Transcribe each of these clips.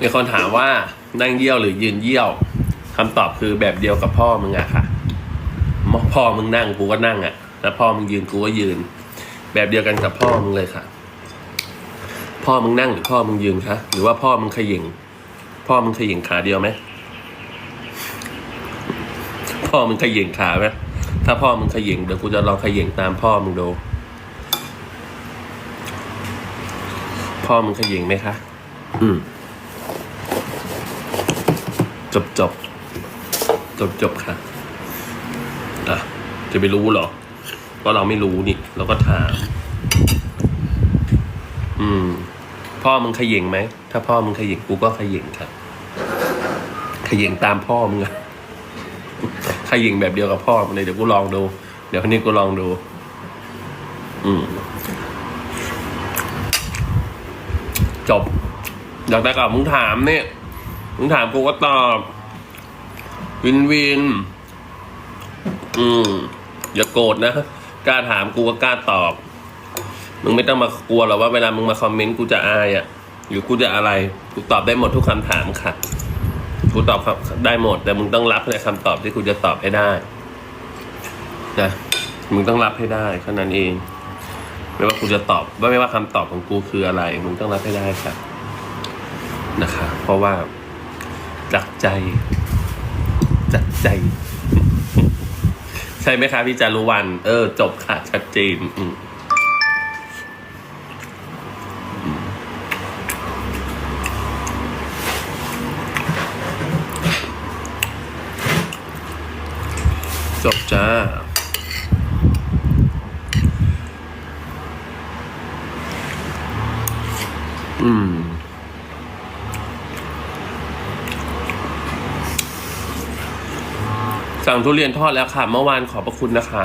มีคนถามว่านั่งเยี่ยวหรือยืนเยี่ยวคำตอบคือแบบเดียวกับพ่อมึงอะค่ะพ่อมึงนั่งกูก็นั่งอะแล้วพ่อมึงยืนกูก็ยืน แบบเดียวกันกับพ่อมึงเลยค่ะ พ่อมึงนั่งหรือพ่อมึงยืนคะหรือว่าพ่อมึงขย่งพ่อมึงขย่งขาเดียวไหมพ่อมึงขย่งขาไหมถ้าพ่อมึงขย่งเดี๋ยวกูจะลองขย่งตามพ่อมึงดูพ่อมึงขย่งไหมคะอืม จบจบจบจบค่ะอะ จะไปรู้เหรอว่าเราไม่รู้นี่ เราก็ถาม อืม พ่อมึงขย่งไหม ถ้าพ่อมึงขย่งกูก็ขย่งครับขย่งตามพ่อมึงอะขย่งแบบเดียวกับพ่อมึงเลยเดี๋ยวกูลองดู เดี๋ยวคนนี้กูลองดู อืม จบ อยากได้กับมึงถามเนี่ย มึงถามกูก็ตอบวินวิน อืม อย่าโกรธนะกล้าถามกูก็กล้าตอบ มึงไม่ต้องมากลัวหรอกว่าเวลามึงมาคอมเมนต์กูจะอายอะ่ะหรือกูจะอะไร กูตอบได้หมดทุกคำถามค่ะ กูตอบได้หมด แต่มึงต้องรับในคำตอบที่กูจะตอบให้ได้นะมึงต้องรับให้ได้แค่นั้นเอง ไม่ว่ากูจะตอบว่าไม่ว่าคำตอบของกูคืออะไร มึงต้องรับให้ได้ค่ะนะคะเพราะว่า จากใจ จากใจ ใช่ไหมคะพี่จารุวัน เออ จบค่ะชัดเจนอืมจบจ้า อืม สั่งทุเรียนทอดแล้วค่ะ เมื่อวานขอบพระคุณนะคะ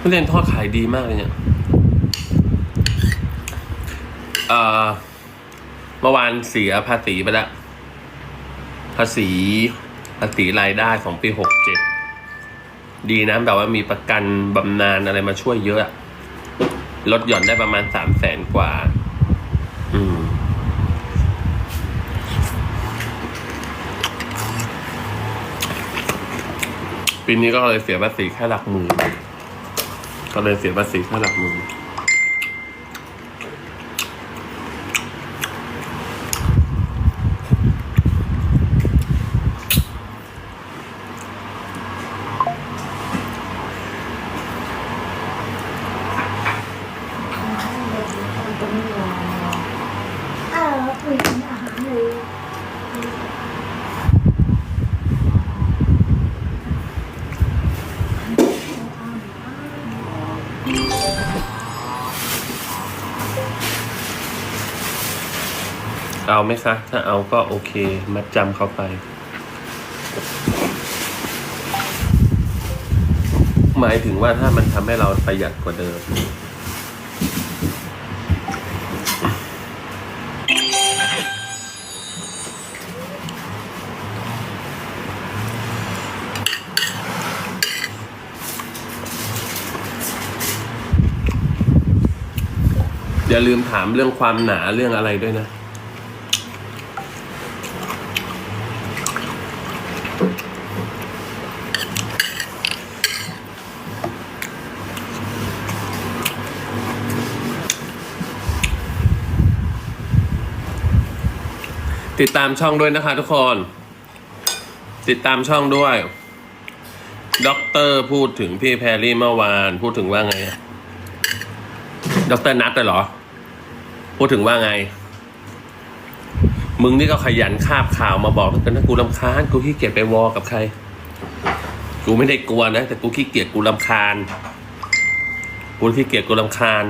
ทุเรียนทอดขายดีมากเลยเนี่ยเมื่อวานเสียภาษีไปแล้ว ภาษีภาษีรายได้ของปีหกเจ็ดดีนะแบบว่ามีประกันบำนาญอะไรมาช่วยเยอะ ลดหย่อนได้ประมาณสามแสนกว่า ปีนี้ก็เลยเสียภาษีแค่หลักหมื่นก็เลยเสียภาษีแค่หลักหมื่น เอาไหมคะ ถ้าเอาก็โอเค มัดจำเขาไป หมายถึงว่าถ้ามันทำให้เราประหยัดกว่าเดิม อย่าลืมถามเรื่องความหนาเรื่องอะไรด้วยนะ ติดตามช่องด้วยนะคะทุกคน ติดตามช่องด้วย ด็อกเตอร์พูดถึงพี่แพรรี่เมื่อวาน พูดถึงว่าไง ด็อกเตอร์นัทเลยเหรอ พูดถึงว่าไง มึงนี่ก็ขยันคาบข่าวมาบอกกันนะกูรำคาญ กูขี้เกียจไปวอกับใคร กูไม่ได้กลัวนะ แต่กูขี้เกียจกูรำคาญ กูขี้เกียจกูรำคาญ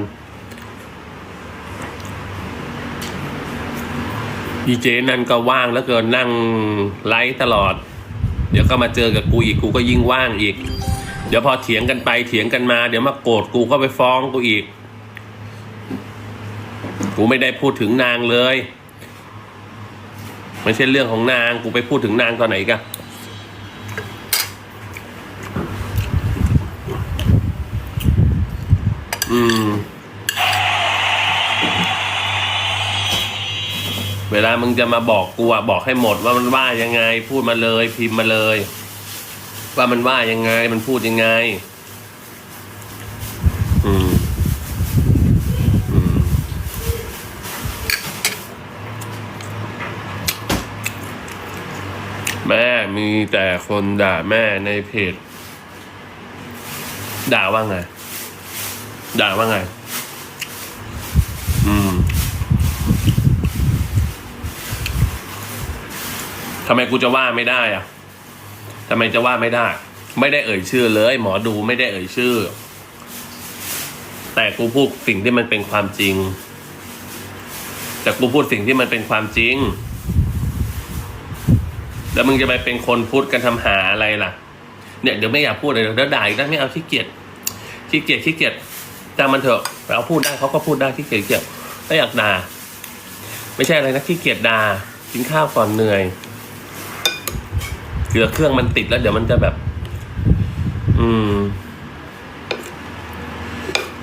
ดีเจนั่นก็ว่างแล้วเกินนั่งไลฟ์ตลอด เดี๋ยวก็มาเจอกับกูอีกกูก็ยิ่งว่างอีก เดี๋ยวพอเถียงกันไปเถียงกันมา เดี๋ยวมาโกรธกูก็ไปฟ้องกูอีก กูไม่ได้พูดถึงนางเลยไม่ใช่เรื่องของนางกูไปพูดถึงนางตอนไหนกันามึงจะมาบอกกูอะบอกให้หมดว่ามันว่ายังไง พูดมาเลย พิมพ์มาเลย ว่ามันว่ายังไง มันพูดยังไง อืมแม่มีแต่คนด่าแม่ในเพจ ด่าว่าไง ด่าว่าไง อืม ทำไมกูจะว่าไม่ได้อะทำไมจะว่าไม่ได้ ไม่ได้เอ่ยชื่อเลย หมอดูไม่ได้เอ่ยชื่อ แต่กูพูดสิ่งที่มันเป็นความจริง แต่กูพูดสิ่งที่มันเป็นความจริง แล้วมึงจะไปเป็นคนพูดกันทำหาอะไรล่ะ เนี่ยเดี๋ยวไม่อยากพูดเลยเดี๋ยวด่าอีกนะไม่เอาขี้เกียจขี้เกียจขี้เกียจจ้างมันเถอะเราพูดได้เขาก็พูดได้ขี้เกียจเกียจถ้าอยากด่าไม่ใช่อะไรนะขี้เกียจด่ากินข้าวก่อนเหนื่อย เดี๋ยวเครื่องมันติดแล้วเดี๋ยวมันจะแบบ อืม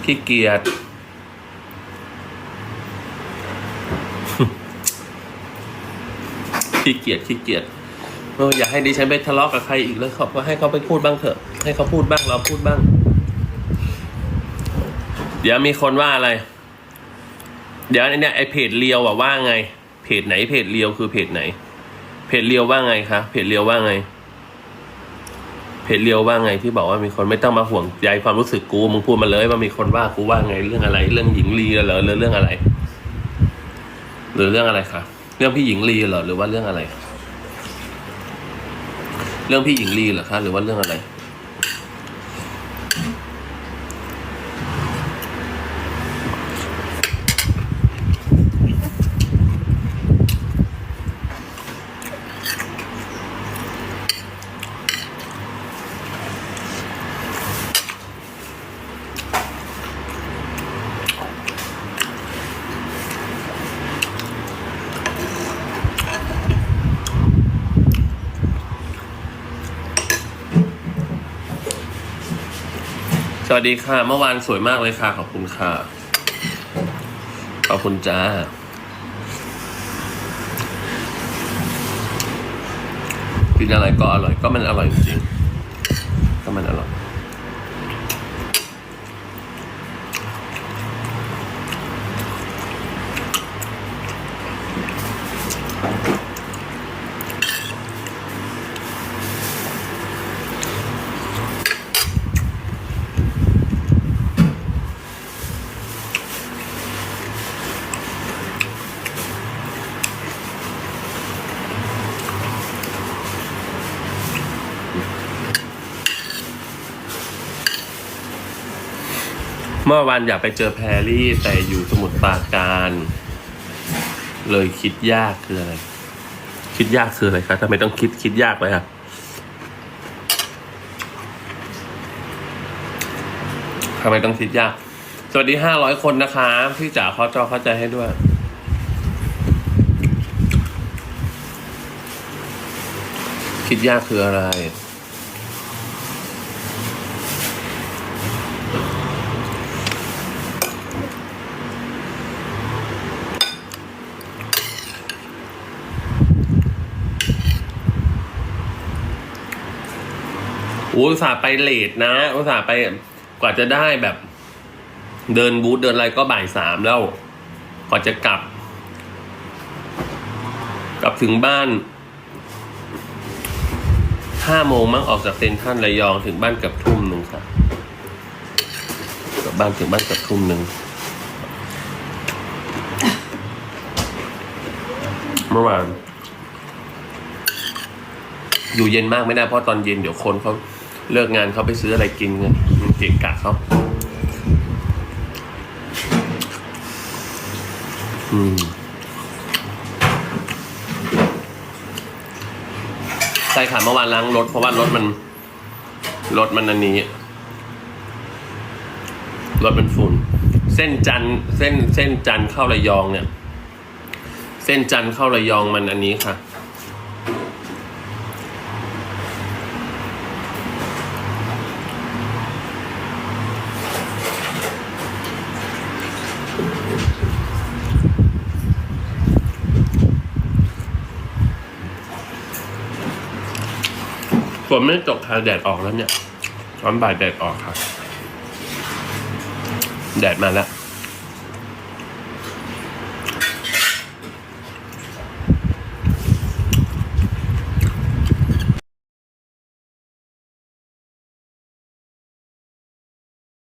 ขี้เกียจขี้เกียจขี้เกียจเอออยากให้ดิฉันไปทะเลาะกับใครอีกแล้วเขาก็ให้เขาไปพูดบ้างเถอะ ให้เขาพูดบ้างเราพูดบ้าง เดี๋ยวมีคนว่าอะไร เดี๋ยวเนี่ยไอเพจเรียวอะว่าไง เพจไหนเพจเรียวคือเพจไหน เพจเรียวว่าไงคะเพจเรียวว่าไง เพจเรียวว่าไงที่บอกว่ามีคนไม่ต้องมาห่วงใยความรู้สึกกูมึงพูดมาเลยว่ามีคนว่ากูว่าไงเรื่องอะไร เรื่องหญิงลีเหรอหรือเรื่องอะไร หรือเรื่องอะไรคะเรื่องพี่หญิงลีเหรอหรือว่าเรื่องอะไร เรื่องพี่หญิงลีเหรอคะหรือว่าเรื่องอะไร วัสดีค่ะ เมื่อวานสวยมากเลยค่ะ ขอบคุณค่ะ ขอบคุณจ้า กินอะไรก็อร่อย ก็มันอร่อยจริงๆก็มันอร่อย เมื่อวานอยากไปเจอแพรรี่แต่อยู่สมุทรปราการ เลยคิดยากคืออะไร คิดยากคืออะไรครับทำไมต้องคิดคิดยากเลยครับทำไมต้องคิดยาก สวัสดีห้าร้อยคนนะคะพี่จ๋าเขาจอเข้าใจให้ด้วยคิดยากคืออะไร อุตส่าห์ไปเลทนะ อุตส่าห์ไปกว่าจะได้แบบ เดินบูธเดินอะไรก็บ่ายสามแล้วกว่าจะกลับ กลับถึงบ้านห้าโมงมั้งออกจากเซ็นทรัลระยองถึงบ้านเกับทุ่มหนึ่งค่ะกลับบ้านถึงบ้านเกับทุ่มหนึ่งเมื่อวานอยู่เย็นมากไม่ได้เพราะตอนเย็นเดี๋ยวคนเขา เลิกงานเขาไปซื้ออะไรกินกันมันเกะกะเขาอืมใช่ค่ะเมื่อวานล้างรถ เพราะว่ารถมัน รถมันอันนี้ รถมันฝุ่น เส้นจันเส้นเส้นจันเข้าระยองเนี่ย เส้นจันเข้าระยองมันอันนี้ค่ะ ฝนไม่ตกค่ะแดดออกแล้วเนี่ยตอนบ่ายแดดออกค่ะ แดดมาแล้ว